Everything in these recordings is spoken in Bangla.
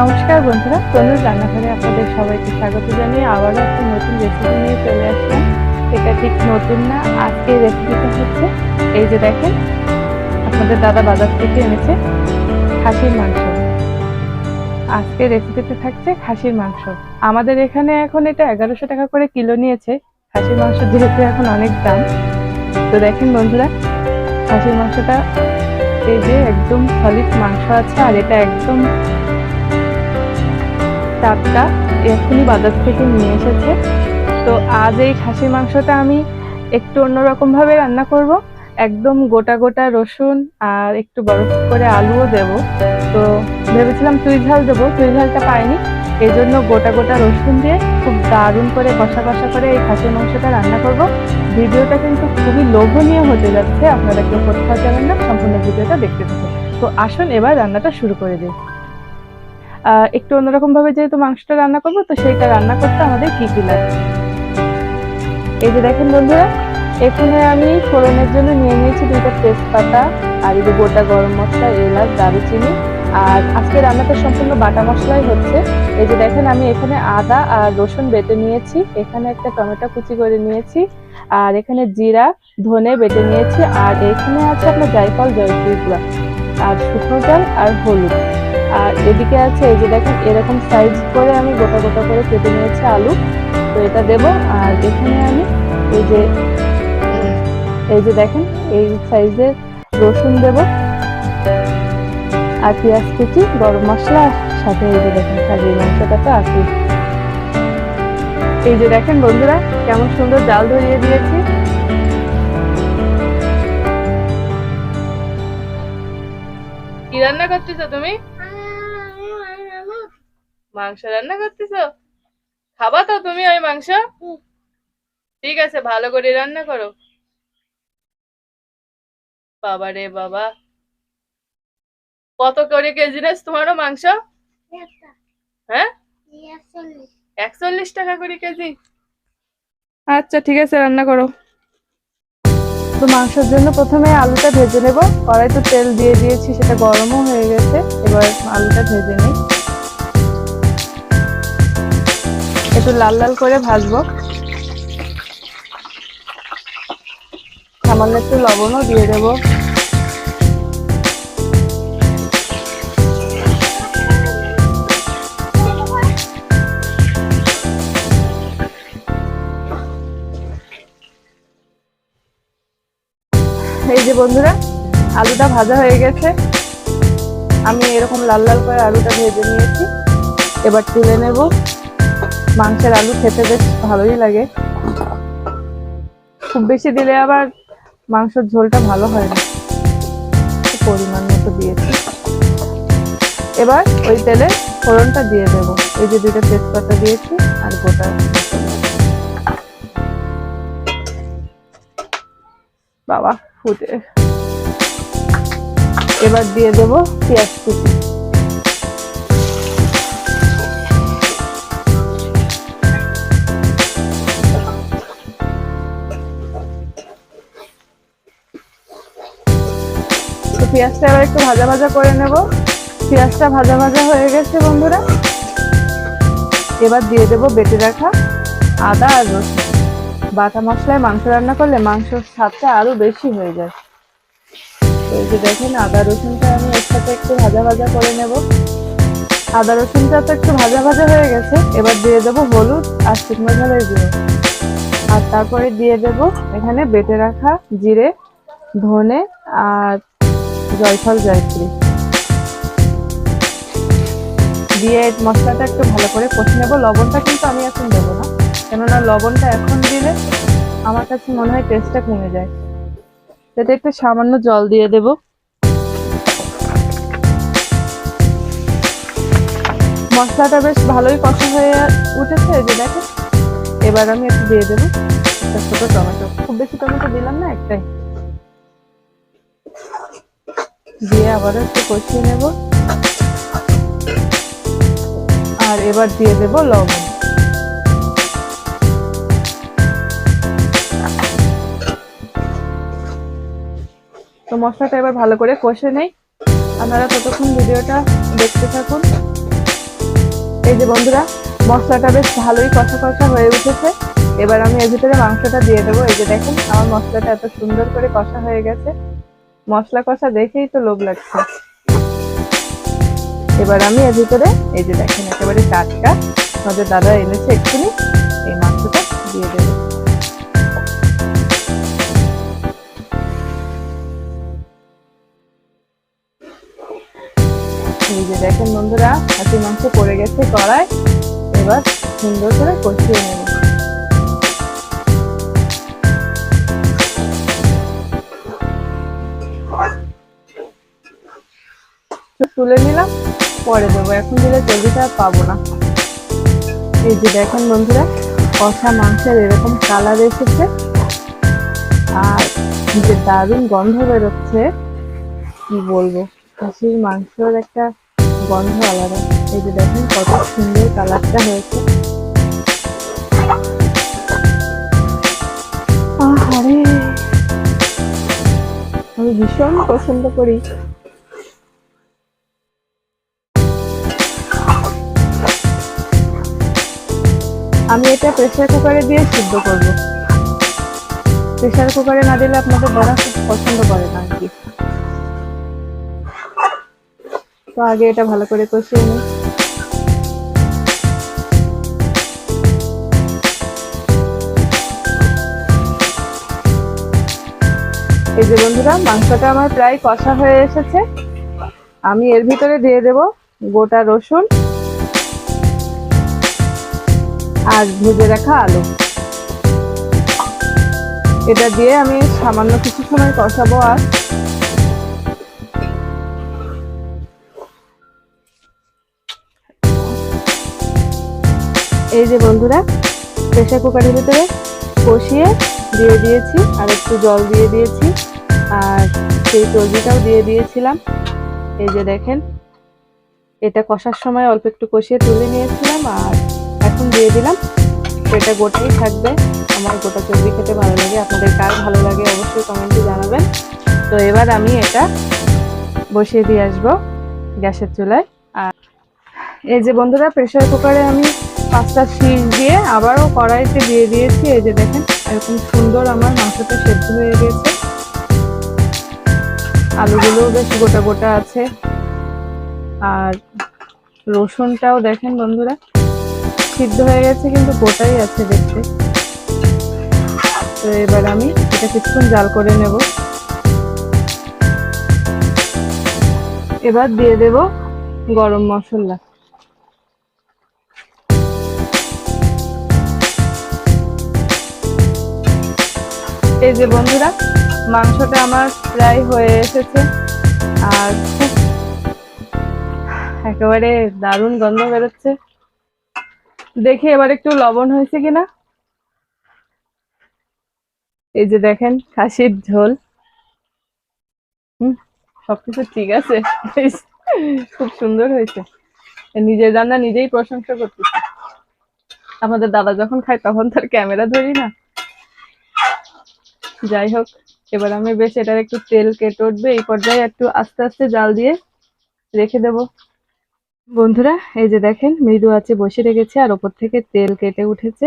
নমস্কার বন্ধুরা তনুর রান্নাঘরে আপনাদের সবাইকে স্বাগত জানিয়ে আবারও একটা নতুন রেসিপি নিয়ে চলে আসলাম। এটা ঠিক নতুন না আজকে রেসিপিটা হচ্ছে এই যে দেখেন, আপনাদের দাদা বাজার থেকে এনেছে খাসির মাংস। আজকে রেসিপিতে থাকছে খাসির মাংস। আমাদের এখানে এখন এটা এগারোশো টাকা করে কিলো নিয়েছে। খাসির মাংস যেহেতু এখন অনেক দাম। তো দেখেন বন্ধুরা, খাসির মাংসটা এই যে একদম সলিড মাংস আছে আর এটা একদম টাটকা এখনই বাজার থেকে নিয়ে এসেছে। তো আজ এই খাসির মাংসটা আমি একটু অন্যরকমভাবে রান্না করব। একদম গোটা গোটা রসুন আর একটু বরফ করে আলুও দেব। তো ভেবেছিলাম তুই ঝাল দেবো তুই ঝালটা পাইনি। এই জন্য গোটা গোটা রসুন দিয়ে খুব দারুণ করে কষা কষা করে এই খাসির মাংসটা রান্না করব। ভিডিওটা কিন্তু খুবই লোভনীয় হতে যাচ্ছে। আপনারা কেউ কোথাও যাবেন না, সম্পূর্ণ ভিডিওটা দেখতে থাকুন। তো আসুন, এবার রান্নাটা শুরু করে দিই। একটু অন্যরকম ভাবে যেহেতু মাংসটা রান্না করব, তো সেইটা রান্না করতে আমাদের কি কি লাগবে এই যে দেখেন বন্ধুরা, এখানে আমি ফোড়নের জন্য নিয়ে নিয়েছি দুইটা তেজপাতা, আর এই যে গোটা গরম মশলা, এলাচ, দারুচিনি, আর আজকে রান্নাটা সম্পূর্ণ বাটা মশলাই হচ্ছে। এই যে দেখেন, আমি এখানে আদা আর রসুন বেটে নিয়েছি, এখানে একটা টমেটো কুচি করে নিয়েছি, আর এখানে জিরা, ধনে বেটে নিয়েছি, আর এখানে আছে আপনার জায়ফল, জয়ফুল আর শুকনো ডাল আর হলুদ। আর এদিকে আছে এই যে দেখেন, এরকম সাইজ করে আমি গোটা গোটা করে কেটে নিয়েছি আলু। তো এটা দেব, আর এখানে আমি এই যে এই যে দেখেন, এই সাইজের রসুন দেব। আর পেঁয়াজ কুচি, গরম মশলা সাথে এই যে দেখেন খাজির মাংসটা তো আছে এই যে দেখেন বন্ধুরা, কেমন সুন্দর জাল ধরিয়ে দিয়েছি। রান্না করতেছো তুমি? মাংস রান্না করতেছো? খাবা তো তুমি ওই মাংস? ঠিক আছে ভালো করে রান্না করো। বাবা রে বাবা। কত করে কেজি নেস তোমারও মাংস? হ্যাঁ? একচল্লিশ টাকা করে কেজি। আচ্ছা ঠিক আছে রান্না করো। তো মাংসের জন্য প্রথমে আলুটা ভেজে নেব। কড়াইতে তেল দিয়ে দিয়েছি, সেটা গরমও হয়ে গেছে। এবার আলুটা ভেজে নিই। একটু লাল লাল করে ভাজবো। সামান্য একটু লবণও দিয়ে দেবো। এই যে বন্ধুরা, আলুটা ভাজা হয়ে গেছে। আমি এরকম লাল লাল করে আলুটা ভেজে নিয়েছি। এবার তুলে নেব। মাংসের আলু খেতে বেশ ভালোই লাগে। খুব বেশি দিলে আবার মাংসের ঝোলটা ভালো হয় না। পরিমাণ মতো দিয়েছি। এবার ওই তেলে ফোড়নটা দিয়ে দেব। এই যে দুইটা তেজপাতা দিয়েছি আর গোটা বাবা ফুটে। এবার দিয়ে দেবো পেঁয়াজ কুচি। পেঁয়াজটা এবার একটু ভাজা ভাজা করে নেব। পেঁয়াজটা ভাজা ভাজা হয়ে গেছে বন্ধুরা। এবার দিয়ে দেবো বেটে রাখা আদা আর রসুন। বাটা মশলায় মাংস রান্না করলে মাংসর স্বাদটা আরও বেশি হয়ে যায়। এই যে দেখেন, আদা রসুনটা আমি একসাথে একটু ভাজা ভাজা করে নেব। আদা রসুনটা তো একটু ভাজা ভাজা হয়ে গেছে, এবার দিয়ে দেব হলুদ আর শুকনো ঝালের গুঁড়ো। আর তারপরে দিয়ে দেব এখানে বেটে রাখা জিরে, ধনে আর জয়ফল, জয়ত্রী। দিয়ে মশলাটা একটু ভালো করে কষে নেব। লবণটা কিন্তু আমি এখন দেবো না। কেননা লবণটা এখন দিলে আমার কাছে মনে হয় টেস্টটা কমে যায়। এতে একটু সামান্য জল দিয়ে দেব। মশলাটা বেশ ভালোই কষা হয়ে উঠেছে যে দেখো এবার আমি একটু দিয়ে দেবো একটা ছোট টমেটো। খুব বেশি টমেটো দিলাম না একটাই। দিয়ে আবার একটু কষিয়ে নেব। আর এবার দিয়ে দেব লবণ। মশলাটা এবার ভালো করে কষে নেই। আপনারা ততক্ষণ ভিডিওটা দেখতে থাকুন। এই যে বন্ধুরা, মশলাটা বেশ ভালোই কষা কষা হয়ে উঠেছে। এবার আমি এর ভিতরে মাংসটা দিয়ে দেবো। এই যে দেখেন, আমার মশলাটা এত সুন্দর করে কষা হয়ে গেছে। মশলা কষা দেখেই তো লোভ লাগছে। এবার আমি এর ভিতরে, এই যে দেখেন, একেবারে টাটকা। আমাদের দাদা এনেছে এক্ষুনি। এই মাংসটা দিয়ে দেবো। এই যে দেখেন বন্ধুরা হাতির মাংস পড়ে গেছে কড়ায়। এবার সুন্দর করে কষিয়ে নেব। তুলে নিলাম, পরে দেবো। এখন দিলে চর্বিটা পাবো না। এই যে দেখেন বন্ধুরা, কষা মাংসের এরকম কালার এসেছে। আর যে দারুণ গন্ধ বেরোচ্ছে, কি বলব? খাসির মাংসের একটা গন্ধ আলাদা। এই যে দেখেন কত সুন্দর কালারটা হয়েছে। আমি ভীষণ পছন্দ করি। আমি এটা প্রেসার কুকারে দিয়ে সিদ্ধ করব। প্রেসার কুকারে না দিলে আপনাদের বড়া খুব পছন্দ করে না আর কি। তো আগে এটা ভালো করে কষিয়ে নিই। এই যে বন্ধুরা, মাংসটা আমার প্রায় কষা হয়ে এসেছে। আমি এর ভিতরে দিয়ে দেব গোটা রসুন আর ভেজে রাখা আলু। এটা দিয়ে আমি সামান্য কিছু সময় কষাবো আর এই যে বন্ধুরা প্রেশার কুকারের ভিতরে কষিয়ে দিয়ে দিয়েছি, আর একটু জল দিয়ে দিয়েছি, আর সেই চর্বিটাও দিয়ে দিয়েছিলাম। এই যে দেখেন, এটা কষার সময় অল্প একটু কষিয়ে তুলে নিয়েছিলাম, আর এখন দিয়ে দিলাম। এটা গোটাই থাকবে। আমার গোটা চর্বি খেতে ভালো লাগে, আপনাদের কার ভালো লাগে অবশ্যই কমেন্টে জানাবেন। তো এবার আমি এটা বসিয়ে দিয়ে আসব গ্যাসের চুলায়। আর এই যে বন্ধুরা প্রেশার কুকারে আমি পাঁচটা শীষ দিয়ে আবারও কড়াইতে দিয়ে দিয়েছি। এই যে দেখেন, এরকম সুন্দর আমার মাংসটা সেদ্ধ হয়ে গেছে। আলুগুলোও বেশ গোটা গোটা আছে। আর রসুনটাও দেখেন বন্ধুরা, সিদ্ধ হয়ে গেছে, কিন্তু গোটাই আছে দেখতে। তো এবার আমি এটা কিছুক্ষণ জাল করে নেব। এবার দিয়ে দেব গরম মশলা। এই যে বন্ধুরা, মাংসটা আমার প্রায় হয়ে এসেছে। আর একেবারে দারুণ গন্ধ বেরোচ্ছে। দেখি এবার একটু লবণ হয়েছে কিনা। এই যে দেখেন, খাসির ঝোল। হুম, সবকিছু ঠিক আছে। খুব সুন্দর হয়েছে। নিজের রান্না নিজেই প্রশংসা করতেছে। আমাদের দাদা যখন খায় তখন তার ক্যামেরা ধরি না। যাই হোক, এবার আমি বেশ এটার একটু তেল কেটে উঠবে, এই পর্যায়ে একটু আস্তে আস্তে জাল দিয়ে রেখে দেব। বন্ধুরা, এই যে দেখেন, মৃদু আছে বসে রেখেছে আর ওপর থেকে তেল কেটে উঠেছে।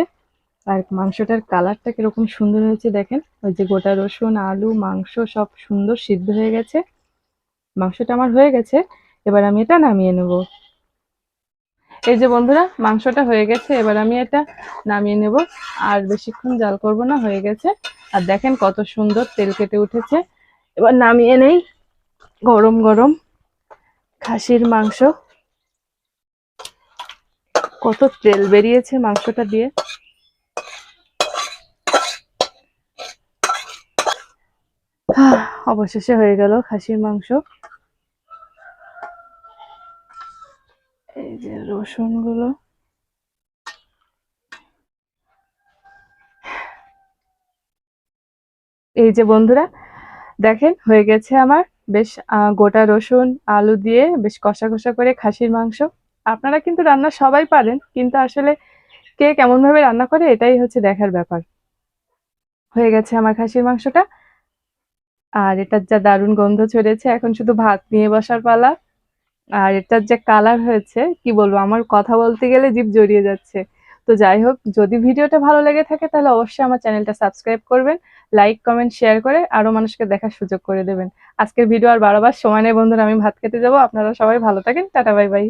আর মাংসটার কালারটা কীরকম সুন্দর হয়েছে দেখেন, ওই যে গোটা রসুন, আলু, মাংস সব সুন্দর সিদ্ধ হয়ে গেছে। মাংসটা আমার হয়ে গেছে, এবার আমি এটা নামিয়ে নেব। এই যে বন্ধুরা, মাংসটা হয়ে গেছে, এবার আমি এটা নামিয়ে নেব। আর বেশিক্ষণ জাল করব না, হয়ে গেছে। আর দেখেন কত সুন্দর তেল কেটে উঠেছে। এবার নামিয়ে নেই, গরম গরম খাসির মাংস। কত তেল বেরিয়েছে মাংসটা দিয়ে। অবশেষে হয়ে গেল খাসির মাংস। এই যে রসুনগুলো এই যে বন্ধুরা, দেখেন হয়ে গেছে আমার বেশ গোটা রসুন, আলু দিয়ে বেশ কষা কষা করে খাসির মাংস। আপনারা কিন্তু রান্না সবাই পারেন, কিন্তু আসলে কে কেমন ভাবে রান্না করে এটাই হচ্ছে দেখার ব্যাপার। হয়ে গেছে আমার খাসির মাংসটা। আর এটার যা দারুণ গন্ধ ছড়েছে এখন শুধু ভাত নিয়ে বসার পালা। আর এটার যে কালার হয়েছে, কি বলব, আমার কথা বলতে গেলে জিভ জড়িয়ে যাচ্ছে। তো যাই হোক, যদি ভিডিওটা ভালো লেগে থাকে, তাহলে অবশ্যই আমার চ্যানেলটা সাবস্ক্রাইব করবেন লাইক কমেন্ট শেয়ার করে আরও মানুষকে দেখার সুযোগ করে দেবেন। আজকের ভিডিও আর বারবার সময় নেই, বন্ধুরা, আমি ভাত খেতে যাব। আপনারা সবাই ভালো থাকেন, টাটা বাই বাই